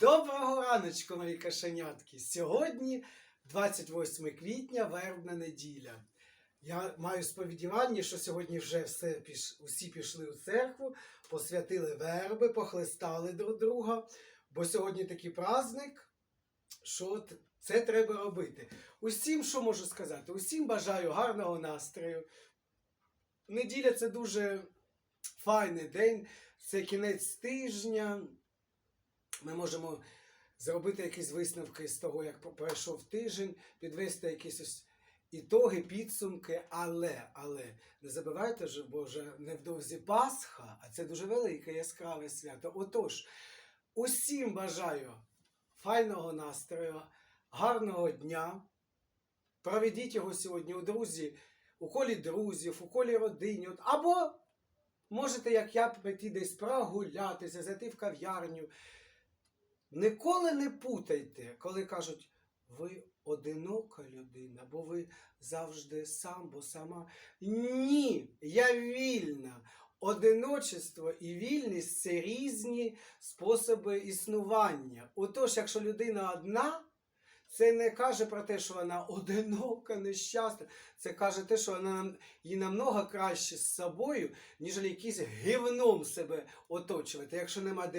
Доброго раночку, мої кошенятки! Сьогодні 28 квітня, вербна неділя. Я маю сповідування, що сьогодні вже все піш... усі пішли у церкву, посвятили верби, похлестали друг друга, бо сьогодні такий праздник, що це треба робити. Усім, що можу сказати, усім бажаю гарного настрою. Неділя це дуже файний день, це кінець тижня. Ми можемо зробити якісь висновки з того, як пройшов тиждень, підвести якісь ітоги, підсумки, але, але не забувайте ж, бо вже невдовзі Пасха, а це дуже велике яскраве свято. Отож, усім бажаю файного настрою, гарного дня. Проведіть його сьогодні у друзі, у колі друзів, у колі родині. Або можете, як я, піти десь прогулятися, зайти в кав'ярню. Ніколи не путайте, коли кажуть, ви одинока людина, бо ви завжди сам, бо сама. Ні, я вільна. Одиночество і вільність це різні способи існування. Отож, якщо людина одна, це не каже про те, що вона одинока, нещасна. Це каже те, що вона їй намного краще з собою, ніж якийсь гівном себе оточувати. Якщо нема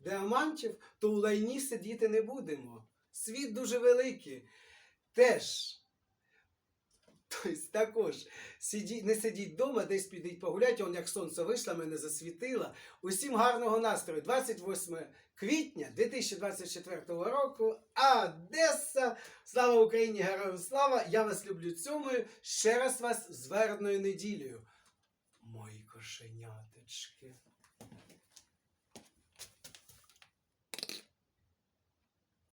діамантів, то у лайні сидіти не будемо. Світ дуже великий. Теж. Тобто також сиді, не сидіть вдома, десь підіть погуляйте, он як сонце вийшло, мене засвітило. Усім гарного настрою. 28 квітня 2024 року. Одеса! Слава Україні! Героям слава! Я вас люблю цьомою. Ще раз вас з вербною неділею. Мої кошеняточки.